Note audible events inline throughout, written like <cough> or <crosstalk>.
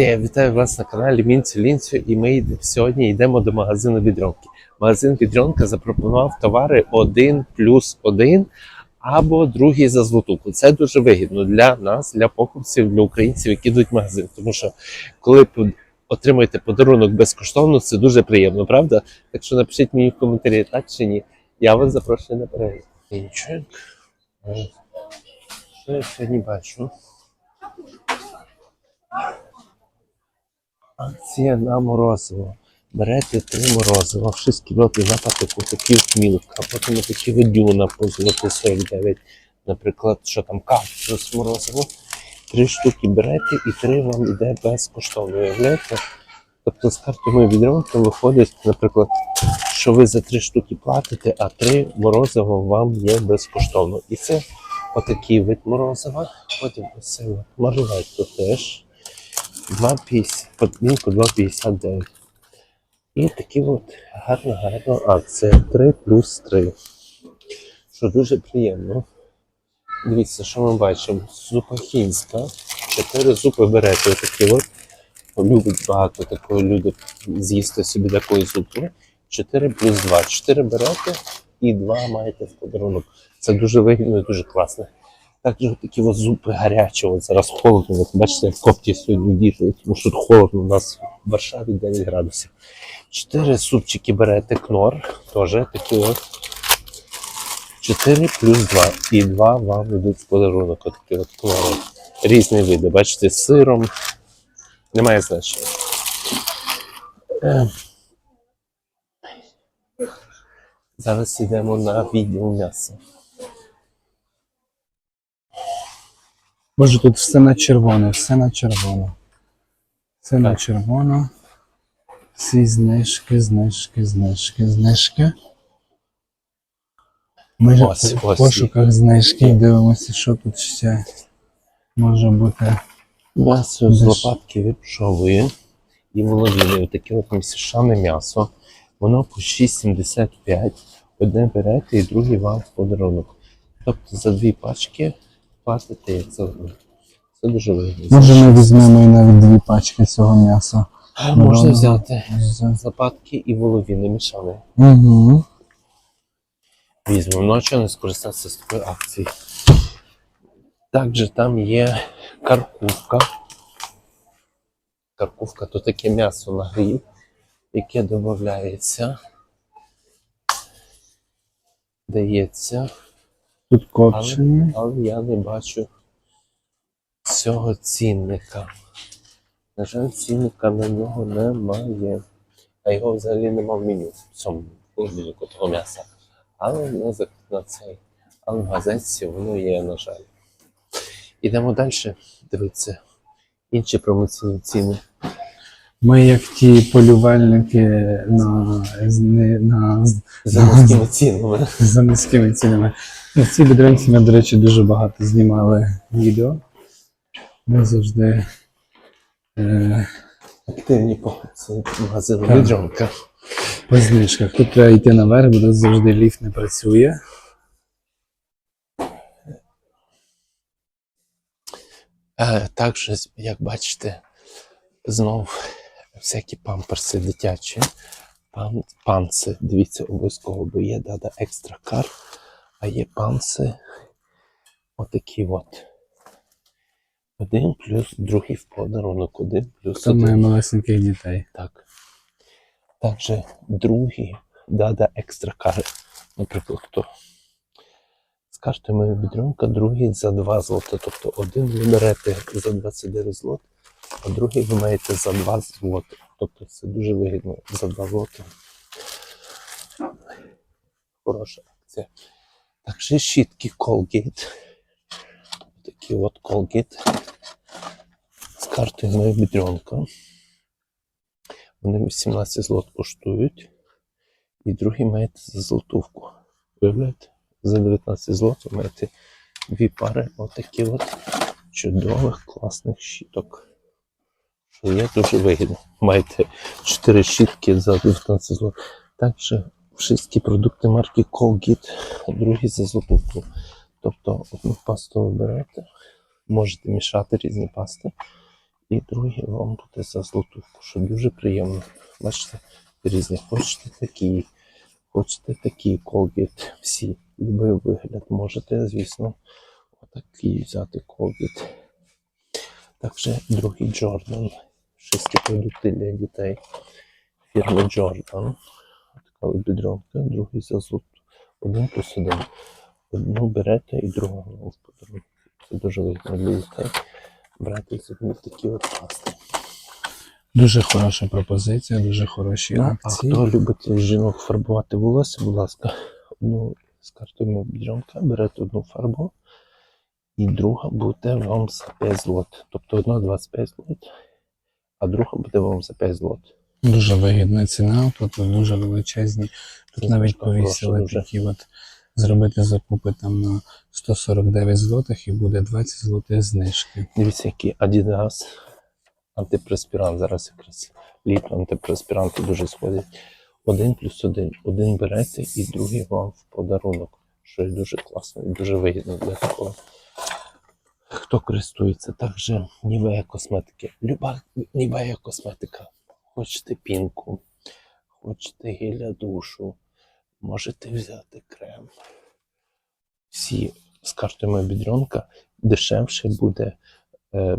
Я вітаю вас на каналі Мінцю Лінцю, і ми сьогодні йдемо до магазину Відронки. Магазин Відронка запропонував товари 1 плюс 1 або другий за злотуку. Це дуже вигідно для нас, для покупців, для українців, які йдуть в магазин. Тому що коли отримуєте подарунок безкоштовно, це дуже приємно, правда? Так що напишіть мені в коментарі, так чи ні. Я вас запрошую на перегляд. Нічого. Що я сьогодні бачу? Акція на морозиво. Берете три морозива, 6 кілограмів на патику, такі от мілка, потім такі ведюна по золоти 49. Наприклад, що там кактус морозиво. Три штуки берете і три вам йде безкоштовно. Уявляєте? Тобто з картою відронки виходить, наприклад, що ви за три штуки платите, а три морозива вам є безкоштовно. І це отакий вид морозива. Потім ось от теж. 2,50, подмінку 2,59. І такі от гарна, гарна акція 3 плюс 3. Що дуже приємно. Дивіться, що ми бачимо. Зупа хінська. Чотири зупи берете. Такі от. Любить багато такої люди з'їсти собі такої зупи. 4 плюс 2. 4 берете і 2 маєте в подарунок. Це дуже вигідно і дуже класно. Також такі от зупи гарячі, от зараз холодно. От бачите, як копті сьогодні діти, тому що тут холодно у нас в Варшаві 9 градусів. Чотири супчики берете кнор, теж такі от. 4 плюс 2. І 2 вам йдуть в подарунок. От такі от кнори. Різні види. Бачите, з сиром. Немає значення. Е. Зараз йдемо на відділ м'яса. Боже, тут все на червоне, все на червоно. Все на червоно. Всі знижки, знижки, знижки, знижки. Ми Ось, в ось пошуках знижки і дивимося, що тут ще може бути. М'ясо з лопатки випшовує і воловіни. Таке от місішане м'ясо. Воно по 6,75. Одне берете і друге вам в подарунок. Тобто за дві пачки як за. Це дуже вигідно. Може ми візьмемо і навіть дві пачки цього м'яса. Можна Воно- взяти з лопатки і воловіни мішане. Угу. Візьмемо. Ну а чого не скористатися з такої акції? Також там є каркувка. Каркувка то таке м'ясо на гриль, яке додається. Дається, Тут але, копчені. але я не бачу цього цінника. На жаль, цінника на нього немає. А його взагалі нема в меню в цьому холодильнику того м'яса. Але на, на цей. Але в газетці воно є, на жаль. Ідемо далі. Дивіться. Інші промоційні ціни. Ми як ті полювальники на, на, на За низькими цінами. за низькими цінами. На цій бідронці ми, до речі, дуже багато знімали відео. Ми завжди е, Активні покупці магазину по знижках. Тут треба йти наверх, бо тут завжди ліфт не працює. Е, Також, як бачите, знов всякі памперси дитячі. Пан, панци, дивіться, обов'язково, бо є дада екстра кар, а є панци отакі от. Один плюс другий в подарунок, один плюс має один. малесеньких дітей. Так. Також другий дада екстра кари. Наприклад, хто з картою бідронка, другий за 2 злоти. Тобто один ви берете за 29 злот, а другий ви маєте за 2 злоти. Тобто це дуже вигідно за 2 злоти. Хороша акція. Також щітки Colgate. Такі от Colgate. З картою моя бідронка. Вони 18 злот коштують. І другий маєте за золотувку. Уявляєте? За 19 злот ви маєте дві пари отакі от чудових класних щіток. Що є дуже вигідно. Маєте 4 щітки за 19 злот. Також всі продукти марки Colgate, другі за золотувку. Тобто одну пасту ви берете, можете мішати різні пасти І другий вам буде за золотуху, що дуже приємно. Бачите, різні. Хочете такий, хочете такий колгіт. Всі. Любий вигляд можете, звісно, отакий взяти колгіт. Також другий Джордан. Шести продукти для дітей. Фірми Джордан. Така от другий за золоту. Один плюс один. Одну берете і другу в подарунок. Це дуже вигідно для дітей. Брати собі такі от пасти. Дуже хороша пропозиція, дуже хороші Ну, а акції. хто любить жінок фарбувати волосся, будь ласка, одну з бджонка, берете одну фарбу, і друга буде вам за 5 злот. Тобто одна 25 злот, а друга буде вам за 5 злот. Дуже вигідна ціна, тут дуже величезні. Тут навіть повісили дуже. такі от зробити закупи там на 149 злотих і буде 20 злотих знижки. Дивіться, який Adidas антипреспірант. Зараз якраз літо антипреспіранти дуже сходять. Один плюс один. Один берете і другий вам в подарунок. Що є дуже класно і дуже вигідно для такого. Хто користується також нівея косметики. Люба нівея косметика. Хочете пінку, хочете гель для душу, можете взяти крем. Всі з картою бідронка дешевше буде е,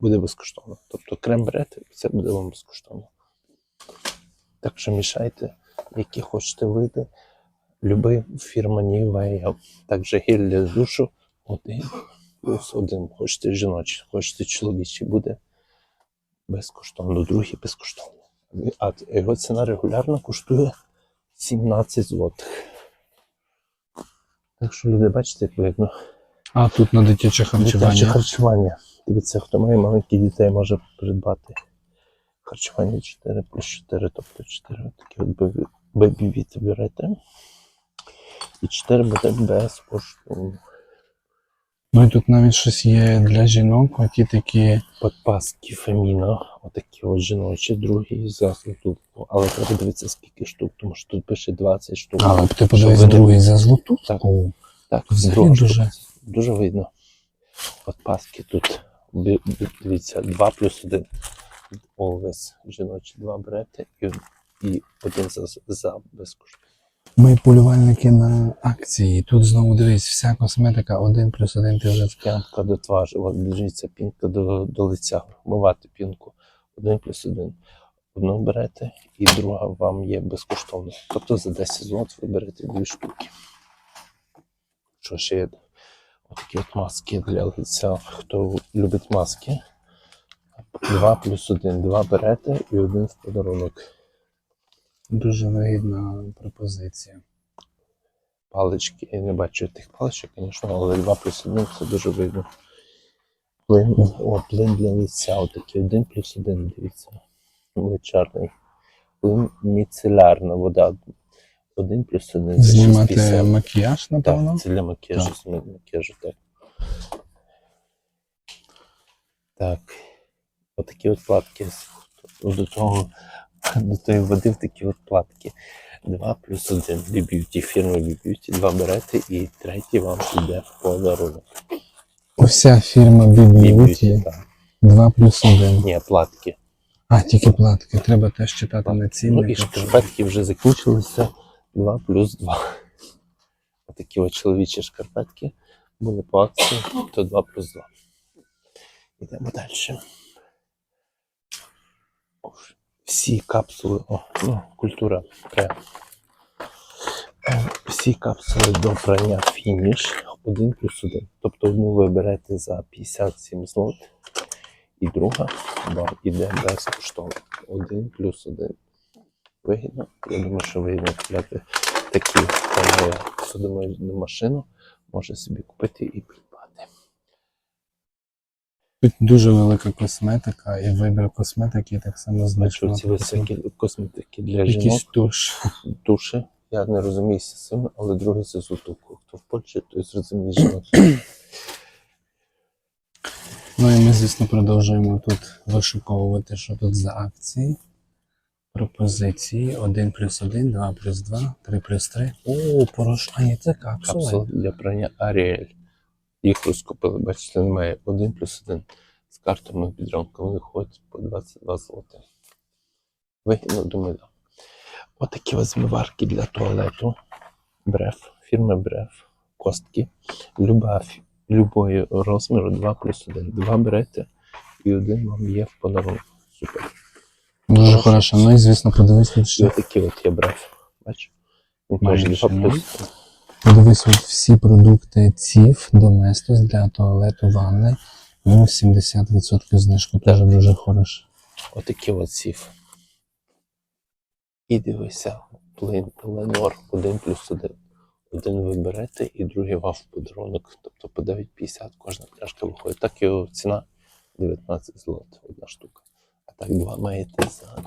буде безкоштовно. Тобто крем берете, це буде вам безкоштовно. Так що мішайте, які хочете види. Люби фірма Nivea. Також гель для душу один плюс один. Хочете жіночий, хочете чоловічий, буде безкоштовно, другий безкоштовно. А його ціна регулярно коштує 17 злотих. Так що люди, бачите, як видно. А тут на дитяче харчування. Дитяче харчування. Дивіться, хто має маленьких дітей, може придбати харчування 4 плюс 4, тобто 4 такі от бебі- берете. І 4 буде безкоштовно. Ну і тут навіть щось є для жінок, оті такі. Подпаски Феміна, отакі от жіночі, другий за злоту. Але треба дивитися, скільки штук, тому що тут пише 20 штук. Але ти подивись другий за злоту. Так. Так, Взагалі дуже. дуже видно. От паски тут. Дивіться, 2 плюс 1. Always. Жіночі два берете і, і один за, за безкоштовно. Ми полювальники на акції. Тут знову дивись, вся косметика один плюс один ти вже П'янка до тважі. От дивіться, пінка до, до лиця. Вмивати пінку. Один плюс один. Одну берете, і друга вам є безкоштовно. Тобто за 10 злот ви берете дві штуки. Що ще є? Отакі от маски для лиця. Хто любить маски? 2 плюс 1. Два берете і один в подарунок. Дуже вигідна пропозиція. Палички. Я не бачу тих паличок, звісно, але 2 плюс 1 це дуже видно. Плин, о, плин для лиця. Отакий 1 плюс 1, дивіться. Вечірний. Плин міцелярна вода. 1 плюс 1. це Знімати макіяж, напевно. Так, це для макіяжу, Так. макіяжу, так. Так. Отакі от платки. До того, до тої води в такі от платки. 2 плюс 1 Біб'юті, фірми Біб'юті. Два берете і третій вам піде в подарунок. Уся фірма так. 2 плюс 1. Ні, платки. А, тільки платки. Треба теж читати на Ну і шкарпетки вже закінчилися. 2 плюс 2. Отакі от чоловічі шкарпетки були по акції, то 2 плюс 2. Йдемо далі. Всі капсули, о, ну, культура. Е, Всі капсули до прання фініш 1 плюс 1. Тобто одну ви берете за 57 злот, і друга вам іде безкоштовно. 1 плюс 1. Вигідно. Я думаю, що вигідно купляти такі е, судомийну машину, може собі купити і. Тут дуже велика косметика і вибір косметики так само значно. ці високі косметики для жінок. Якийсь туш. душі. Я не розуміюся з цим, але другий це зутуку. Хто в Польщі, той зрозуміє жінок. <clears throat> Ну і ми, звісно, продовжуємо тут вишуковувати, що тут за акції. Пропозиції 1 плюс 1, 2 плюс 2, 3 плюс 3. О, порош... А, ні, це капсула. Капсула для прання Аріель. Їх розкупили, бачите, немає. Один плюс один. з картами підрядками виходить по 22 злоти. Вигідно, думаю, да. Отакі ось змиварки для туалету. Бреф, фірми Бреф, костки. Люба, любої розміру 2 плюс 1. Два берете і один вам є в подарунок. Супер. Дуже Хорошо. Ну і звісно, подивись тут І ще. отакі от є бреф. Бачиш? Він теж 2 ну. плюс 1. Подивись от всі продукти ЦІФ, Доместос для туалету, ванни. Мінус 70% знижку. Теж дуже хороше. Отакі от сів. І дивися, плин Ленор 1 плюс 1. Один ви берете і другий вам в подарунок. Тобто по 9,50 кожна пляшка виходить. Так його ціна 19 злот, одна штука. А так два маєте за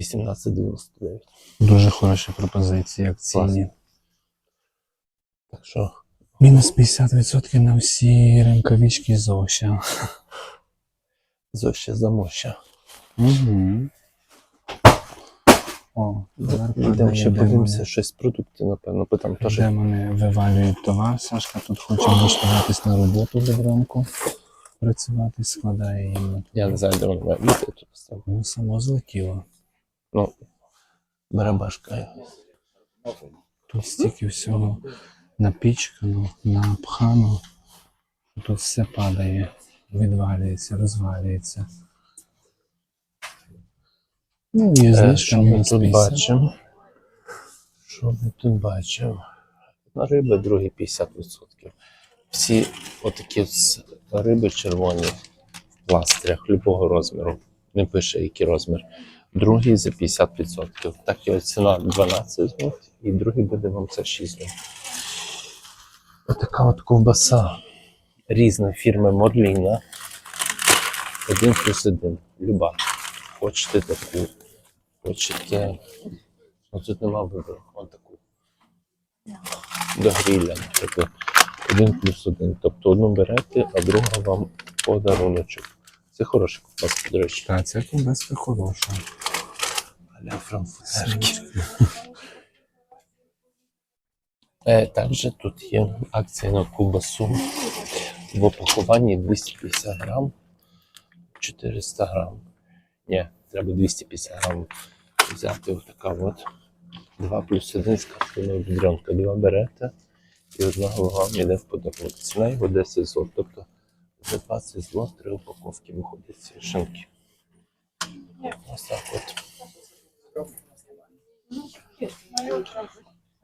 18,99. Дуже хороші пропозиції, акційні. Так що Мінус 50% на всі ринковички Зоша. зоще замоща. Угу. О, Йдемо ще подивимося щось продукти, напевно, бо там теж Де вони вивалюють товар. Сашка тут хоче влаштуватись на роботу в ранку. Працювати, складає їм. я не знаю, де воно має бути, тут поставив. Ну, само злетіло. Ну, барабашка. Тут стільки всього напічкано, напхано. Тут все падає, відвалюється, розвалюється. Ну, є Е, знижка Що ми тут бачимо? Що ми тут бачимо? На риби другі 50%. Всі отакі риби червоні в пластирях любого розміру. Не пише, який розмір. Другий за 50%. Так його ціна 12 злот, і другий буде вам за 6 злот. Отака от ковбаса. Різна фірми Морліна. Один плюс один. Люба. Хочете таку, хочете. Ну тут нема вибору. Ось таку. До гріля, наприклад. Один плюс один. Тобто одну берете, а друга вам подаруночок. Це хороша ковбаска, до речі. Та, ця ковбаска хороша. Аля французерки. Е, також тут є акція на ковбасу в опакуванні 250 грам, 400 грам. Ні, треба 250 грам взяти отака от. 2 плюс 1 з картиною відрянка. Два берете і одна голова йде в подарунок. Ціна його 10 злот. Тобто за 20 злот три упаковки виходять ці шинки. Ось так от.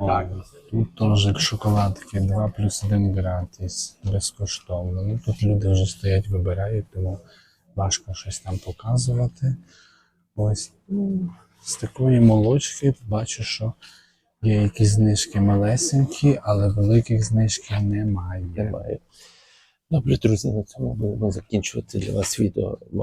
О, тут теж як шоколадки 2 плюс 1 гратис, безкоштовно. Ну, тут люди вже стоять, вибирають, тому важко щось там показувати. Ось ну, з такої молочки бачу, що є якісь знижки малесенькі, але великих знижків немає. Немає. Добре, друзі, на цьому будемо закінчувати для вас відео.